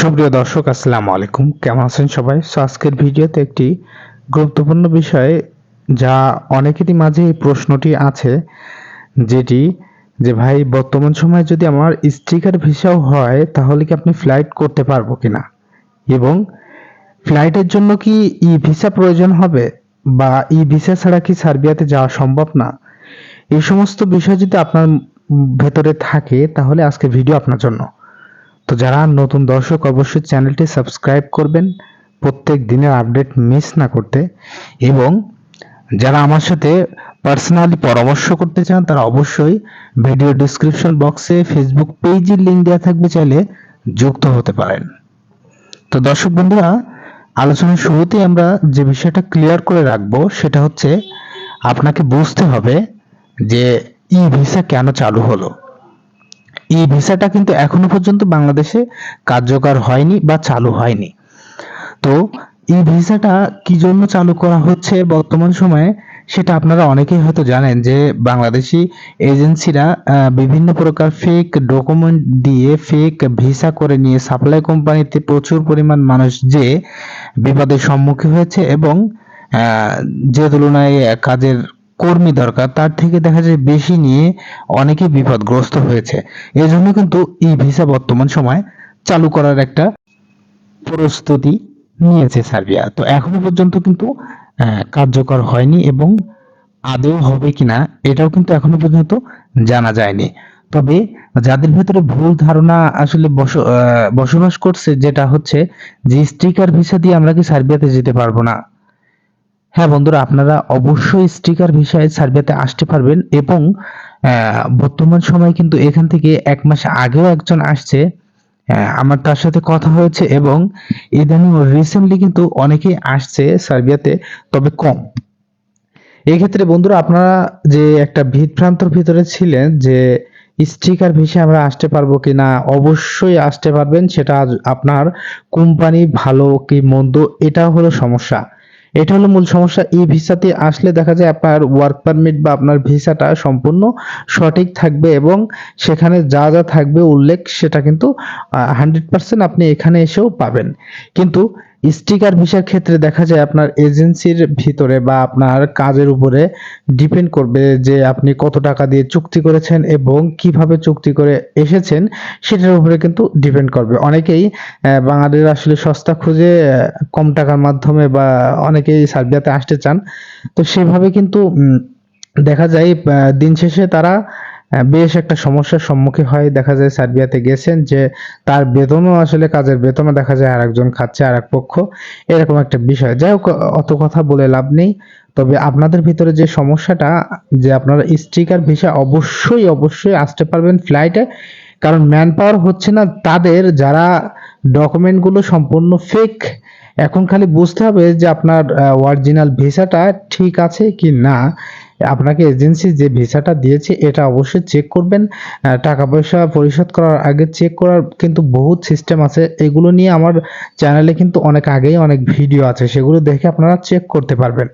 সুপ্রিয় দর্শক, আসসালামু আলাইকুম। কেমন আছেন সবাই? সো আজকের ভিডিওতে একটি গুরুত্বপূর্ণ বিষয় যা অনেকেরই মাঝে এই প্রশ্নটি আছে, যেটি যে, ভাই, বর্তমান সময়ে যদি আমার স্টিকার ভিসাও হয়, তাহলে কি আপনি ফ্লাইট করতে পারব কিনা? এবং ফ্লাইটের জন্য কি ই ভিসা প্রয়োজন হবে? বা ই ভিসা ছাড়া কি সার্বিয়াতে যাওয়া সম্ভব না? এই সমস্ত বিষয় যদি আপনার ভেতরে থাকে, তাহলে আজকে ভিডিও আপনার জন্য। তো যারা নতুন দর্শক, অবশ্যই চ্যানেলটি সাবস্ক্রাইব করবেন। প্রত্যেক দিনের আপডেট মিস না করতে। এবং যারা আমার সাথে পার্সোনালি পরামর্শ করতে চান, তারা অবশ্যই ভিডিও ডিসক্রিপশন বক্সে ফেসবুক পেজের লিঙ্ক দেওয়া থাকবে। চাইলে যুক্ত হতে পারেন। তো দর্শক বন্ধুরা, আলোচনার শুরুতেই আমরা যে বিষয়টা ক্লিয়ার করে রাখব, সেটা হচ্ছে, আপনাকে বুঝতে হবে যে ই ভিসা কেন চালু হলো। এই ভিসাটা কিন্তু এখনও পর্যন্ত বাংলাদেশে কার্যকর হয়নি বা চালু হয়নি। তো এই ভিসাটা কি জন্য চালু করা হচ্ছে বর্তমান সময়ে সেটা আপনারা অনেকেই হয়তো জানেন যে বাংলাদেশি এজেন্সিরা বিভিন্ন প্রকার ফেক ডকুমেন্ট দিয়ে ফেক ভিসা করে নিয়ে সাপ্লাই কোম্পানিতে প্রচুর পরিমাণ মানুষ যে বিপদের সম্মুখীন হয়েছে এবং যে তুলনায় কাজের কর্মী দরকার, তার থেকে দেখা যায় বেশি নিয়ে অনেকে বিপদগ্রস্ত হয়েছে। এই জন্য কিন্তু ই ভিসা বর্তমান সময় চালু করার একটা প্রস্তুতি নিয়েছে সার্বিয়া। তো এখনও পর্যন্ত কিন্তু কার্যকর হয়নি এবং আদৌ হবে কিনা এটাও কিন্তু এখনও পর্যন্ত জানা যায়নি। তবে যাদের ভেতরে ভুল ধারণা আসলে বসবাস করছে, যেটা হচ্ছে যে স্টিকার ভিসা দিয়ে আমরা কি সার্বিয়াতে যেতে পারব না? হ্যাঁ বন্ধুরা, আপনারা অবশ্যই স্টিকার ভিসায় সার্বিয়াতে আসতে পারবেন এবং বর্তমান সময় কিন্তু এখান থেকে এক মাস আগেও একজন আসছে। আমার তার সাথে কথা হয়েছে এবং ইদানিং রিসেন্টলি কিন্তু অনেকেই আসছে সার্বিয়াতে তবে কম। এক্ষেত্রে বন্ধুরা, আপনারা যে একটা ভিতভ্রান্তর ভিতরে ছিলেন যে স্টিকার ভিসে আমরা আসতে পারব কিনা, অবশ্যই আসতে পারবেন। সেটা আপনার কোম্পানি ভালো কি মন্দ, এটা হলো সমস্যা। এটা হলো মূল সমস্যা। এই ভিসাতে আসলে দেখা যায় আপনার ওয়ার্ক পারমিট বা আপনার ভিসাটা সম্পূর্ণ সঠিক থাকবে এবং সেখানে যা যা থাকবে উল্লেখ সেটা কিন্তু হান্ড্রেড পার্সেন্ট আপনি এখানে এসেও পাবেন। কিন্তু স্টিকার ভিসার ক্ষেত্রে দেখা যায় আপনার এজেন্সির ভিতরে বা আপনার কাজের উপরে ডিপেন্ড করবে যে আপনি কত টাকা দিয়ে চুক্তি করেছেন এবং কীভাবে চুক্তি করে এসেছেন, সেটার উপরে কিন্তু ডিপেন্ড করবে। অনেকেই বাঙালিরা আসলে সস্তা খুঁজে কম টাকার মাধ্যমে বা অনেকেই সার্বিয়াতে আসতে চান। তো সেভাবে কিন্তু দেখা যায় দিন শেষে তারা বেশ একটা সমস্যার সম্মুখীন হয়। দেখা যায় সার্বিয়াতে গেছেন যে তার বেতনও আসলে কাজের বেতনও দেখা যায় আরেকজন খাচ্ছে আর এক পক্ষ। এরকম একটা বিষয়। যাই হোক, অত কথা বলে লাভ নেই। তবে আপনাদের ভিতরে যে সমস্যাটা, যে আপনারা স্টিকার ভিসা অবশ্যই অবশ্যই আসতে পারবেন ফ্লাইটে কারণ ম্যান পাওয়ার হচ্ছে না, তাদের যারা ডকুমেন্টগুলো সম্পূর্ণ ফেক এখন খালি বুঝতে হবে যে আপনার অরিজিনাল ভিসাটা ঠিক আছে কি না। আপনাকে এজেন্সি যে ভিসাটা দিয়েছে, এটা অবশ্যই চেক করবেন। টাকা পয়সা পরিশোধ করার আগে চেক করার কিন্তু বহুত সিস্টেম আছে। এগুলো নিয়ে আমার চ্যানেলে কিন্তু অনেক আগেই অনেক ভিডিও আছে। সেগুলো দেখে আপনারা চেক করতে পারবেন।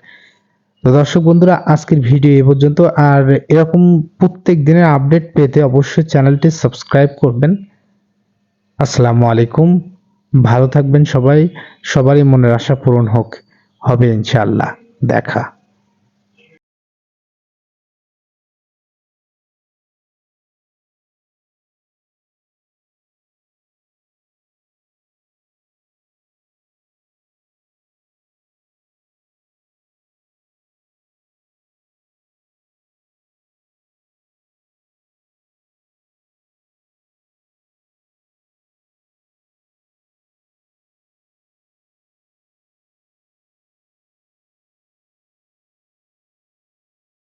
তো দর্শক বন্ধুরা, আজকের ভিডিও এ পর্যন্ত। আর এরকম প্রত্যেক দিনের আপডেট পেতে অবশ্যই চ্যানেলটি সাবস্ক্রাইব করবেন। আসসালামু আলাইকুম। ভালো থাকবেন সবাই। সবারই মনের আশা পূরণ হোক। হবে ইনশাআল্লাহ। দেখা।